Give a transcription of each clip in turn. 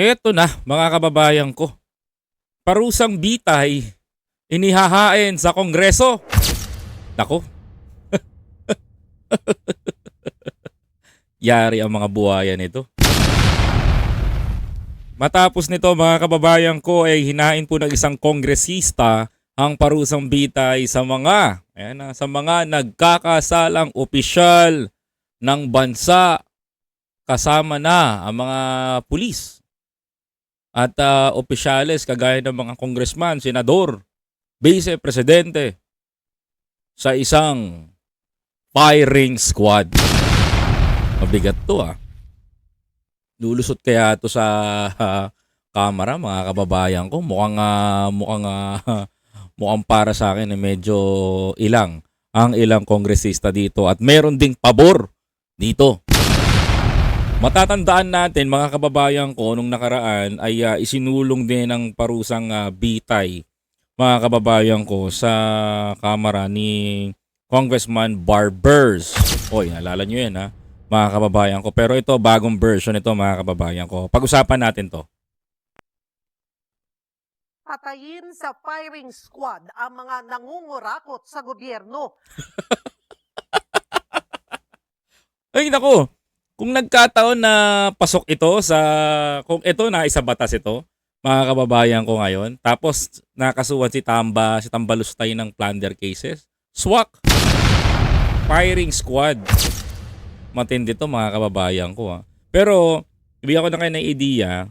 Eto na, mga kababayan ko. Parusang bitay, inihahain sa Kongreso. Nako. Yari ang mga buhaya nito. Matapos nito mga kababayan ko ay hinain po ng isang kongresista ang parusang bitay sa mga ayan na, sa mga nagkakasalang opisyal ng bansa kasama na ang mga pulis at ah, opisyales kagaya ng mga congressman, senador, vice presidente sa isang firing squad. Mabigat to ah. Lulusot kaya to sa ah, camera mga kababayan ko. Mukhang ah, mukhang ah, mukhang para sa akin eh, medyo ilang ang ilang kongresista dito at meron ding pabor dito. Matatandaan natin mga kababayan ko nung nakaraan ay ah, isinulong din ng parusang ah, bitay mga kababayan ko sa kamera ni Congressman Barbers. Oy, naalala nyo yan ha mga kababayan ko. Pero ito bagong version ito mga kababayan ko. Pag-usapan natin to. Patayin sa firing squad ang mga nangungurakot sa gobyerno. Ay nako, kung nagkataon na pasok ito sa kung ito na isa batas ito, mga kababayan ko ngayon, tapos nakasuhan si Tamba, si Tambalustay ng plunder cases, swak. Firing squad. Matindi to mga kababayan ko ha. Pero, ibigyan ko na kayo ng idea,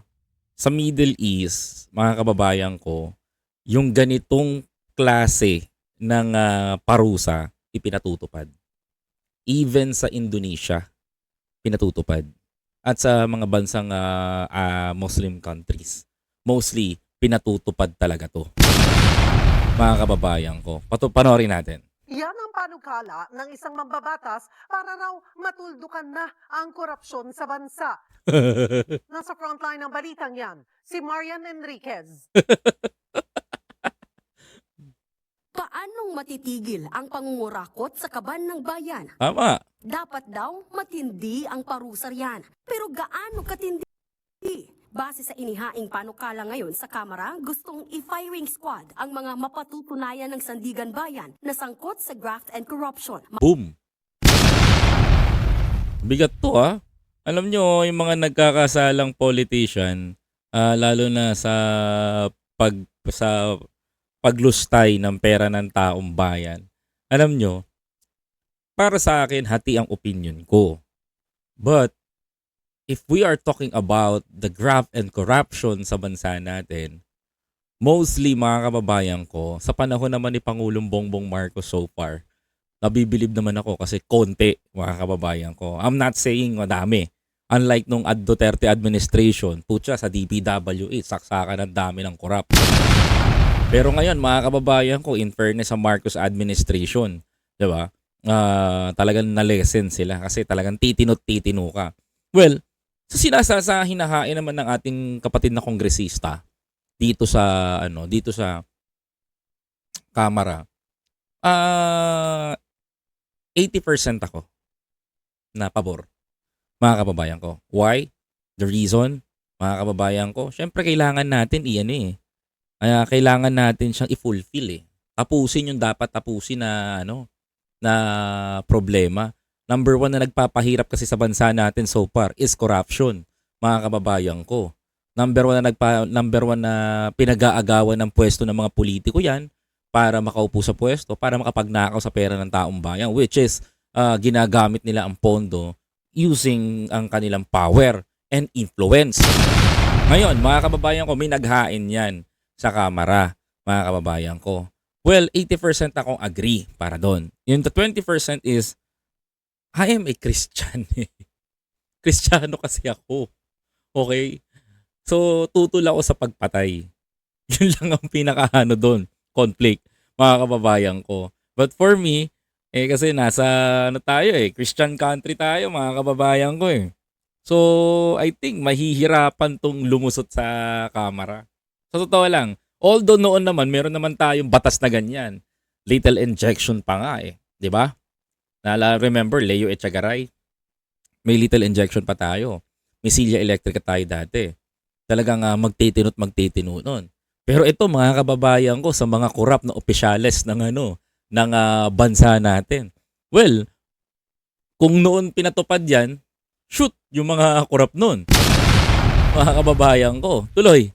sa Middle East, mga kababayan ko, yung ganitong klase ng ah, parusa ipinatutupad. Even sa Indonesia, pinatutupad. At sa mga bansang ah, ah, Muslim countries, mostly pinatutupad talaga to. Mga kababayan ko, patu panoorin natin. Yan ang panukala ng isang mambabatas para raw matuldukan na ang korupsyon sa bansa. Nasa frontline ng balitang yan, si Marian Enriquez. Paanong matitigil ang pangungurakot sa kaban ng bayan? Tama. Dapat daw matindi ang parusa riyan. Pero gaano katindi? Base sa inihaing panukala ngayon sa Kamara, gustong i-firing squad ang mga mapatutunayan ng Sandigan Bayan na sangkot sa graft and corruption. Boom. Bigat to ah. Alam nyo, yung mga nagkakasalang politician, ah, lalo na sa pag sa paglustay ng pera ng taong bayan. Alam nyo, para sa akin, hati ang opinion ko. But, if we are talking about the graft and corruption sa bansa natin, mostly mga kababayan ko, sa panahon naman ni Pangulong Bongbong Marcos so far, nabibilib naman ako kasi konti mga kababayan ko. I'm not saying madami. Unlike nung Ad Duterte administration, putya sa DPWH, saksakan ng dami ng korap. Pero ngayon, mga kababayan ko, in fairness sa Marcos administration, di ba? Ah, talagang na-lesson sila kasi talagang titinot titino ka. Well, sa sinasa sa hinahain naman ng ating kapatid na kongresista dito sa ano, dito sa kamera. Ah, 80% ako na pabor. Mga kababayan ko. Why? The reason, mga kababayan ko, syempre kailangan natin iyan eh. Kaya kailangan natin siyang i-fulfill eh. Tapusin yung dapat tapusin na ano, na problema. Number one na nagpapahirap kasi sa bansa natin so far is corruption, mga kababayan ko. Number one na nagpa, number one na pinag-aagawan ng pwesto ng mga politiko yan para makaupo sa pwesto, para makapagnakaw sa pera ng taong bayan, which is ah, ginagamit nila ang pondo using ang kanilang power and influence. Ngayon, mga kababayan ko, may naghain yan sa kamera, mga kababayan ko. Well, 80% akong agree para doon. Yung the 20% is, I am a Christian. eh. Kristiyano kasi ako. Okay? So, tutol ako sa pagpatay. Yun lang ang pinakaano doon, conflict, mga kababayan ko. But for me, eh kasi nasa ano tayo eh, Christian country tayo, mga kababayan ko eh. So, I think mahihirapan tong lumusot sa kamera. Sa totoo lang, although noon naman, meron naman tayong batas na ganyan. Little injection pa nga eh. 'Di ba? Nala, remember, Leo Echagaray? May little injection pa tayo. May silya electric tayo dati. talagang uh, magtitinot magtitino nun. Pero ito mga kababayan ko sa mga korap na opisyales ng ano ng ah, bansa natin. Well, kung noon pinatupad yan, shoot yung mga korap noon. Mga kababayan ko. Tuloy.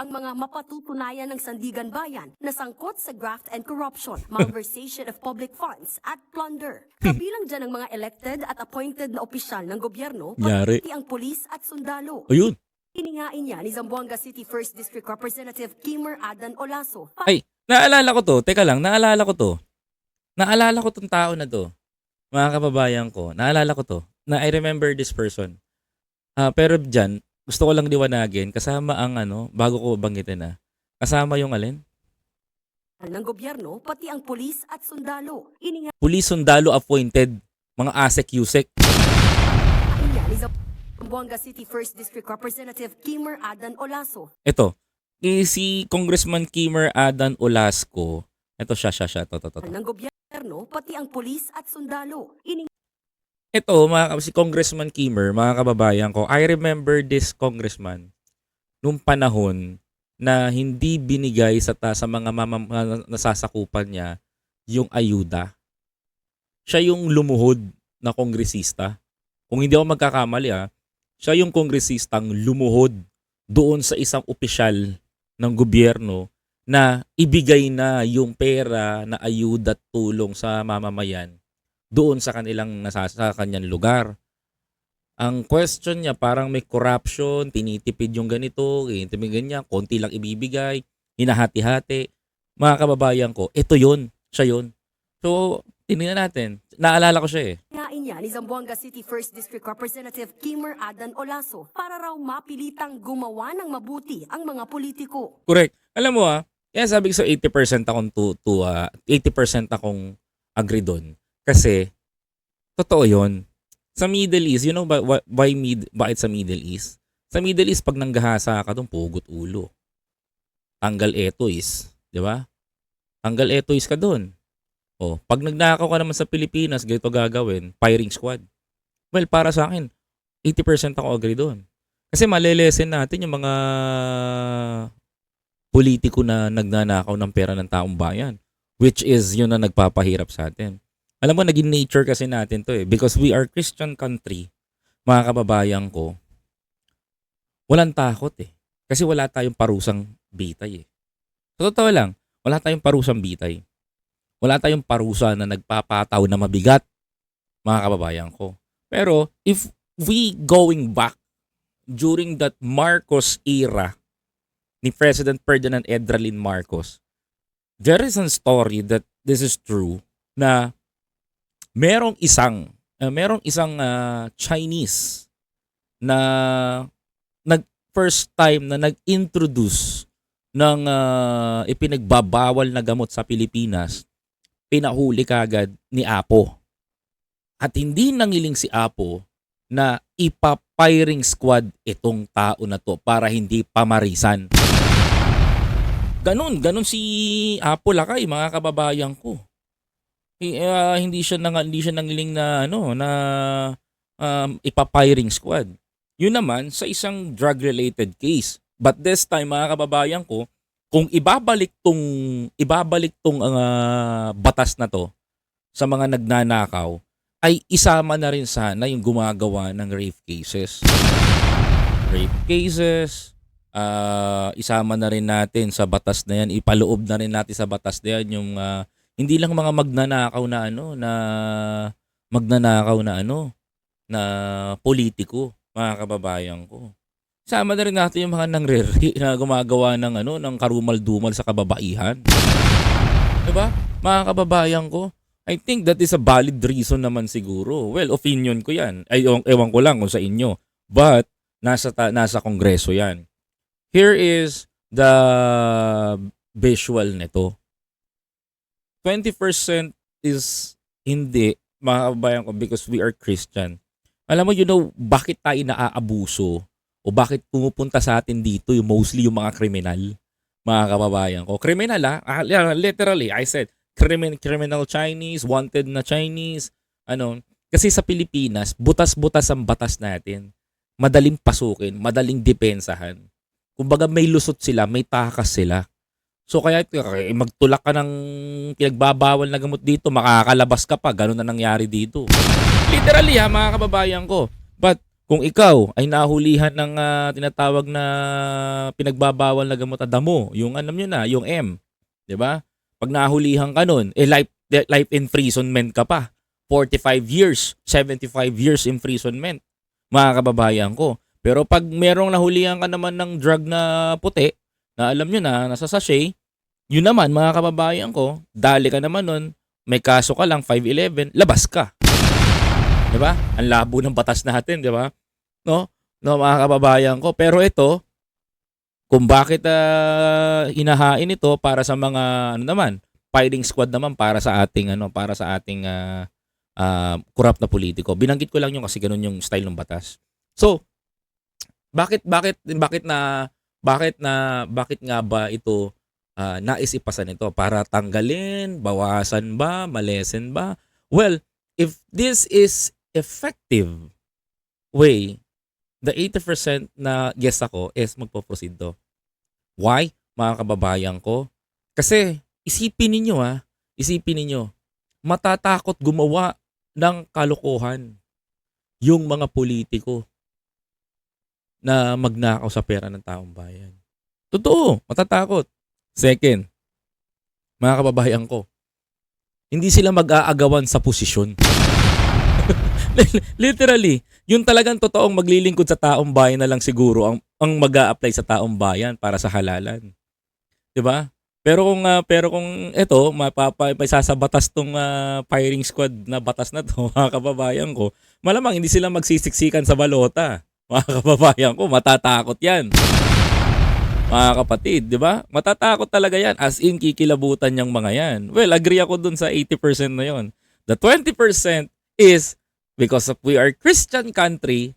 Ang mga mapatutunayan ng Sandigan Bayan na sangkot sa graft and corruption, malversation of public funds at plunder. Kabilang dyan ang mga elected at appointed na opisyal ng gobyerno, Yari. pati ang pulis at sundalo. Ayun. Iningain niya ni Zamboanga City 1st District Representative Kimmer Adan Olaso. Ay, naalala ko to. Teka lang, naalala ko to. Naalala ko tong tao na to. Mga kababayan ko, naalala ko to. Na I remember this person. Ah, pero dyan, gusto ko lang liwanagin, kasama ang ano, bago ko banggitin na, kasama yung alin? ng gobyerno, pati ang pulis at sundalo. Iningain Police sundalo appointed, mga asek-yusek. niya ni Zamboanga City 1st District Representative Kimmer Adan Olaso. Ito, eh, si Congressman Kimmer Adan Olasco. Ito siya, siya, siya. To, to, to, to. ng gobyerno, pati ang pulis at sundalo. Iningain Ito, mga, si Congressman Kimmer, mga kababayan ko, I remember this congressman nung panahon na hindi binigay sa, ta, sa mga mama, nasasakupan niya yung ayuda. Siya yung lumuhod na kongresista. Kung hindi ako magkakamali ah, siya yung kongresistang lumuhod doon sa isang opisyal ng gobyerno na ibigay na yung pera na ayuda at tulong sa mamamayan doon sa kanilang nasa sa kanyang lugar. Ang question niya parang may corruption, tinitipid yung ganito, tinitipid ganyan, konti lang ibibigay, hinahati-hati. Mga kababayan ko, ito yun, siya yun. So, tingnan natin. Naalala ko siya eh. Ngain niya ni Zamboanga City 1st District Representative Kimmer Adan Olaso para raw mapilitang gumawa ng mabuti ang mga politiko. Correct. Alam mo ah, kaya sabi ko sa 80% akong to, to ah, 80% akong agree doon. Kasi, totoo yon Sa Middle East, you know why, why mid, bakit sa Middle East? Sa Middle East, pag nanggahasa ka doon, pugot ulo. Tanggal etoys. Di ba? Tanggal etoys ka doon. O, pag nagnakaw ka naman sa Pilipinas, ganito gagawin, firing squad. Well, para sa akin, 80% ako agree doon. Kasi malelesen natin yung mga politiko na nagnanakaw ng pera ng taong bayan. Which is yun na nagpapahirap sa atin. Alam mo, naging nature kasi natin to eh. Because we are Christian country, mga kababayan ko, walang takot eh. Kasi wala tayong parusang bitay eh. Sa totoo lang, wala tayong parusang bitay. Wala tayong parusa na nagpapataw na mabigat, mga kababayan ko. Pero if we going back during that Marcos era ni President Ferdinand Edralin Marcos, there is a story that this is true na merong isang uh, merong isang uh, Chinese na nag first time na nag-introduce ng uh, ipinagbabawal na gamot sa Pilipinas, pinahuli kagad ni Apo. At hindi nangiling si Apo na ipa-firing squad itong tao na to para hindi pamarisan. Ganun, ganun si Apo Lakay, mga kababayan ko. Ah, hindi siya nang hindi siya nangiling na ano na um, ipa-firing squad. Yun naman sa isang drug related case. But this time mga kababayan ko, kung ibabalik tong ibabalik tong ah, batas na to sa mga nagnanakaw, ay isama na rin sana yung gumagawa ng rape cases. Rape cases, ah, isama na rin natin sa batas na yan, ipaloob na rin natin sa batas na yan yung ah, hindi lang mga magnanakaw na ano na magnanakaw na ano na politiko, mga kababayan ko. Sama na rin natin yung mga nangre na gumagawa ng ano ng karumal-dumal sa kababaihan. 'Di ba? Mga kababayan ko, I think that is a valid reason naman siguro. Well, opinion ko 'yan. Ay ewan ko lang kung sa inyo. But nasa ta- nasa kongreso 'yan. Here is the visual nito. 20% is hindi mga kababayan ko because we are Christian. Alam mo, you know, bakit tayo naaabuso o bakit pumupunta sa atin dito yung mostly yung mga kriminal, mga kababayan ko. Kriminal ah, Ah, yeah, literally, I said, crimin criminal Chinese, wanted na Chinese, ano, kasi sa Pilipinas, butas-butas ang batas natin. madaling pasukin, madaling depensahan. Kumbaga may lusot sila, may takas sila. So kaya eh, magtulak ka ng pinagbabawal na gamot dito, makakalabas ka pa. Ganun na nangyari dito. Literally ha, mga kababayan ko. But kung ikaw ay nahulihan ng ah, tinatawag na pinagbabawal na gamot na damo, yung alam nyo na, yung M, 'di ba? Pag nahulihan ka nun, eh life life imprisonment ka pa. 45 years, 75 years imprisonment. Mga kababayan ko. Pero pag merong nahulihan ka naman ng drug na puti, na alam nyo na, nasa sachet, yun naman mga kababayan ko, dali ka naman nun, may kaso ka lang, 511, labas ka. 'Di ba? Ang labo ng batas natin, 'di ba? No? No, mga kababayan ko. Pero ito, kung bakit ah, hinahain ito para sa mga ano naman, fighting squad naman para sa ating ano, para sa ating ah ah, corrupt na politiko. Binanggit ko lang yung kasi ganun yung style ng batas. So, bakit bakit bakit na bakit na bakit nga ba ito ah, nais ipasa nito para tanggalin, bawasan ba, malesen ba? Well, if this is effective way, the 80% na guess ako is magpo-proceed to. Why? Mga kababayan ko. Kasi isipin ninyo ah, isipin ninyo, matatakot gumawa ng kalokohan yung mga politiko na magnakaw sa pera ng taong bayan. Totoo, matatakot. Second, mga kababayan ko, hindi sila mag-aagawan sa posisyon. Literally, yung talagang totoong maglilingkod sa taong bayan na lang siguro ang ang mag apply sa taong bayan para sa halalan. 'Di ba? Pero kung ah, pero kung ito mapapa may sasabatas tong ah, firing squad na batas na to, mga kababayan ko, malamang hindi sila magsisiksikan sa balota. Mga kababayan ko, matatakot 'yan. Mga kapatid, 'di ba? Matatakot talaga 'yan as in kikilabutan yung mga 'yan. Well, agree ako dun sa 80% na 'yon. The 20% is because of we are Christian country,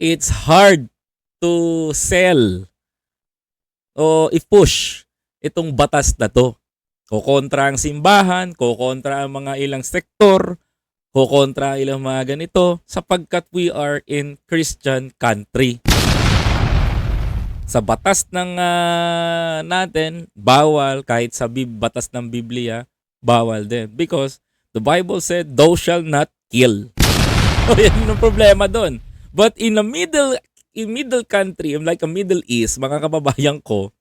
it's hard to sell o i-push itong batas na to. Kokontra ang simbahan, kokontra ang mga ilang sektor, kokontra ang ilang mga ganito sapagkat we are in Christian country. Sa batas ng ah, natin, bawal kahit sa bib batas ng Biblia, bawal din because the Bible said, "Thou shall not kill." O yan yung problema doon. But in a middle in middle country, like a Middle East, mga kababayan ko,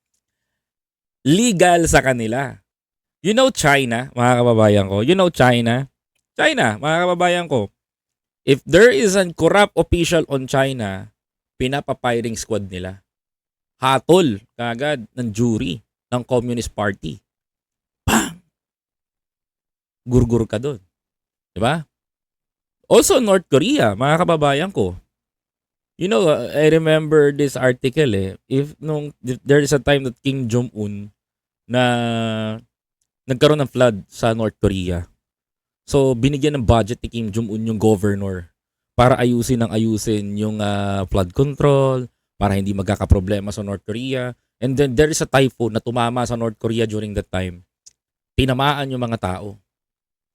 legal sa kanila. You know China, mga kababayan ko. You know China? China, mga kababayan ko. If there is an corrupt official on China, pinapa-firing squad nila. Hatol kagad ng jury ng Communist Party. Bang! Gurgur ka doon. 'Di ba? Also North Korea, mga kababayan ko. You know, uh, I remember this article eh. If nung there is a time that Kim Jong Un na nagkaroon ng flood sa North Korea. So binigyan ng budget ni Kim Jong Un yung governor para ayusin ng ayusin yung ah, flood control, para hindi magkakaproblema sa North Korea. And then there is a typhoon na tumama sa North Korea during that time. Tinamaan yung mga tao.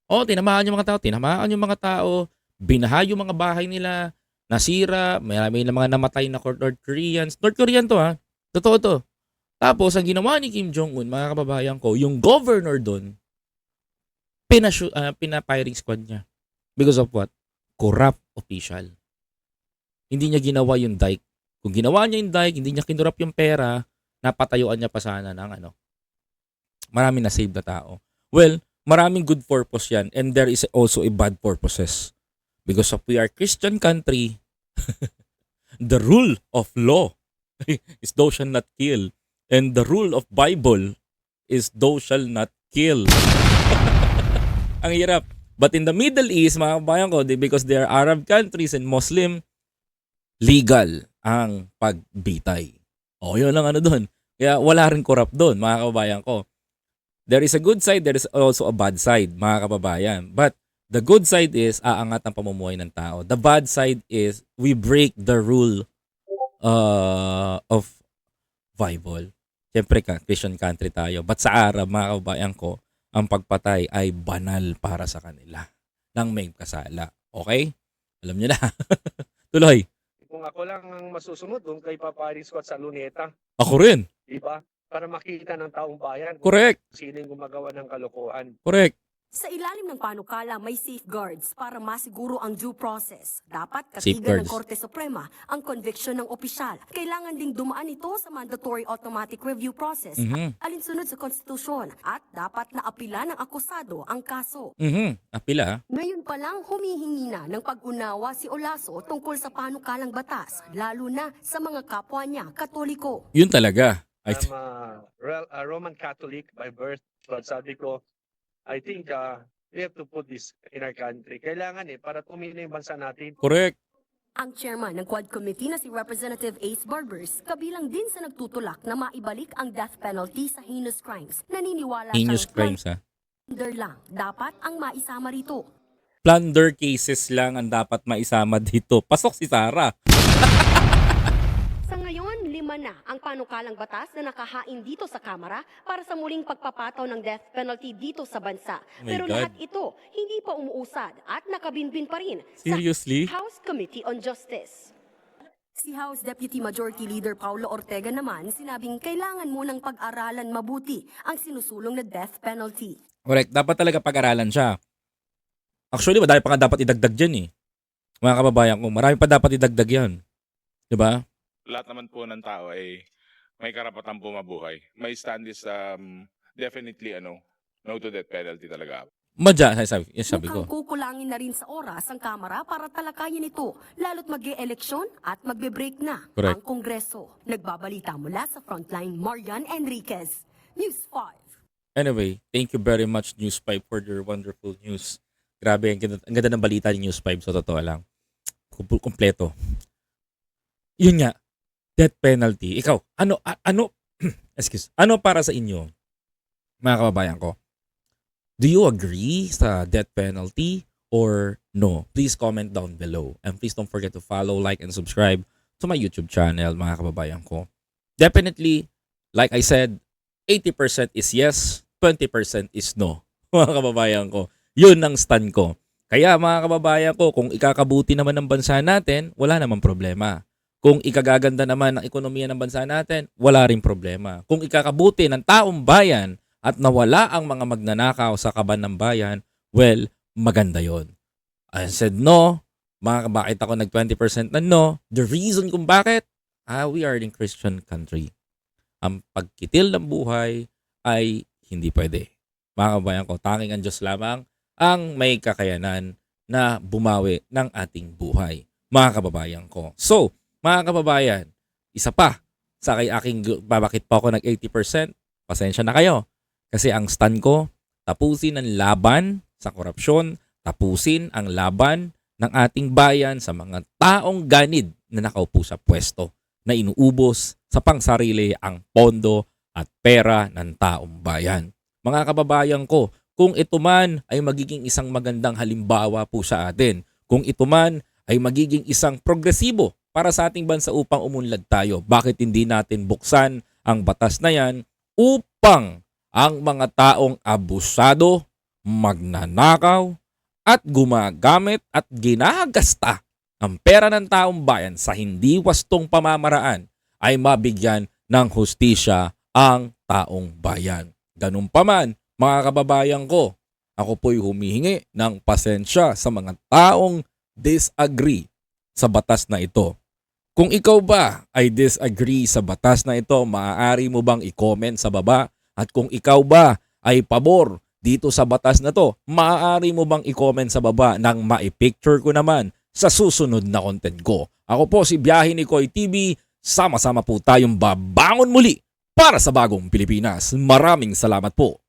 Oh, tinamaan yung mga tao, tinamaan yung mga tao, binaha yung mga bahay nila, nasira, marami na mga namatay na North Koreans. North Korean to ha. Totoo to. Tapos, ang ginawa ni Kim Jong-un, mga kababayan ko, yung governor doon, pinashu, uh, pina-firing squad niya. Because of what? Corrupt official. Hindi niya ginawa yung dike. Kung ginawa niya yung dike, hindi niya kinurap yung pera, napatayuan niya pa sana ng ano. Marami na save na tao. Well, maraming good purpose yan and there is also a bad purposes. Because of we are Christian country, the rule of law is thou shall not kill. And the rule of Bible is thou shall not kill. Ang hirap. But in the Middle East, mga kabayan ko, because they are Arab countries and Muslim, legal ang pagbitay. O, yun lang ano doon. Kaya wala rin corrupt doon, mga kababayan ko. There is a good side, there is also a bad side, mga kababayan. But the good side is aangat ang pamumuhay ng tao. The bad side is we break the rule uh, of Bible. Siyempre ka, Christian country tayo. But sa Arab, mga kababayan ko, ang pagpatay ay banal para sa kanila ng may kasala. Okay? Alam niyo na. Tuloy. Kung ako lang ang masusunod doon kay Papari Squad sa Luneta, Ako rin. di ba? Para makita ng taong bayan kung Correct. sino yung gumagawa ng kalokohan. Correct. Sa ilalim ng panukala, may safeguards para masiguro ang due process. Dapat katigan ng. Korte Suprema ang conviction ng opisyal. Kailangan ding dumaan ito sa mandatory automatic review process Mhm. alinsunod sa konstitusyon at dapat naapila ng akusado ang kaso. Mhm. Apila. Ngayon pa lang humihingi na ng pag-unawa si Olaso tungkol sa panukalang batas, lalo na sa mga kapwa niya katoliko. Yun talaga. I'm a, Roman Catholic by birth, but sabi ko, I think uh, we have to put this in our country. Kailangan eh, para tumino yung bansa natin. correct. Ang chairman ng Quad Committee na si Representative Ace Barbers, kabilang din sa nagtutulak na maibalik ang death penalty sa heinous crimes. Naniniwala Heinous crimes ha. plunder lang dapat ang maisama rito. Plunder cases lang ang dapat maisama dito. Pasok si Sarah. Lima na ang panukalang batas na nakahain dito sa Kamara para sa muling pagpapataw ng death penalty dito sa bansa. Oh Pero God. lahat ito hindi pa umuusad at nakabinbin pa rin Seriously? sa House Committee on Justice. Si House Deputy Majority Leader Paulo Ortega naman sinabing kailangan munang pag-aralan mabuti ang sinusulong na death penalty. Correct. Dapat talaga pag-aralan siya. Actually, madami pa nga dapat idagdag dyan eh. Mga kababayan ko, marami pa dapat idagdag yan. 'Di ba? Lahat naman po ng tao ay may karapatan po mabuhay. My stand is um, definitely ano, no to death penalty talaga. Madya, sabi, yes, sabi ko. Mukhang kukulangin na rin sa oras ang Kamara para talakayin ito, lalo't mag eleksyon at magbe-break na Correct. ang Kongreso. Nagbabalita mula sa Frontline, Marian Enriquez, News 5. Anyway, thank you very much News 5 for your wonderful news. Grabe, ang ganda, ang ganda ng balita ni News 5 sa totoo lang. Kum- Kumpleto. Yun nga, death penalty. Ikaw, ano, a- ano, excuse, ano para sa inyo, mga kababayan ko? Do you agree sa death penalty or no? Please comment down below. And please don't forget to follow, like, and subscribe to my YouTube channel, mga kababayan ko. Definitely, like I said, 80% is yes, 20% is no. Mga kababayan ko, yun ang stand ko. Kaya mga kababayan ko, kung ikakabuti naman ng bansa natin, wala namang problema. Kung ikagaganda naman ng ekonomiya ng bansa natin, wala rin problema. Kung ikakabuti ng taong bayan at nawala ang mga magnanakaw sa kaban ng bayan, well, maganda yon. I said no. Mga bakit ako nag 20% na no? The reason kung bakit, ah, we are in Christian country. Ang pagkitil ng buhay ay hindi pwede. Mga kabayan ko, tanging ang Diyos lamang ang may kakayanan na bumawi ng ating buhay. Mga kababayan ko. So, mga kababayan, isa pa sa kay aking babakit pa ako nag 80%, pasensya na kayo. Kasi ang stand ko, tapusin ang laban sa korupsyon, tapusin ang laban ng ating bayan sa mga taong ganid na nakaupo sa pwesto na inuubos sa pangsarili ang pondo at pera ng taong bayan. Mga kababayan ko, kung ito man ay magiging isang magandang halimbawa po sa atin, kung ito man ay magiging isang progresibo para sa ating bansa upang umunlad tayo, bakit hindi natin buksan ang batas na yan upang ang mga taong abusado, magnanakaw, at gumagamit at ginagasta ang pera ng taong bayan sa hindi wastong pamamaraan ay mabigyan ng hustisya ang taong bayan. Ganun pa man, mga kababayan ko, ako po'y humihingi ng pasensya sa mga taong disagree sa batas na ito. Kung ikaw ba ay disagree sa batas na ito, maaari mo bang i-comment sa baba? At kung ikaw ba ay pabor dito sa batas na to, maaari mo bang i-comment sa baba nang maipicture ko naman sa susunod na content ko. Ako po si Biyahe ni Koy TV, sama-sama po tayong babangon muli para sa bagong Pilipinas. Maraming salamat po.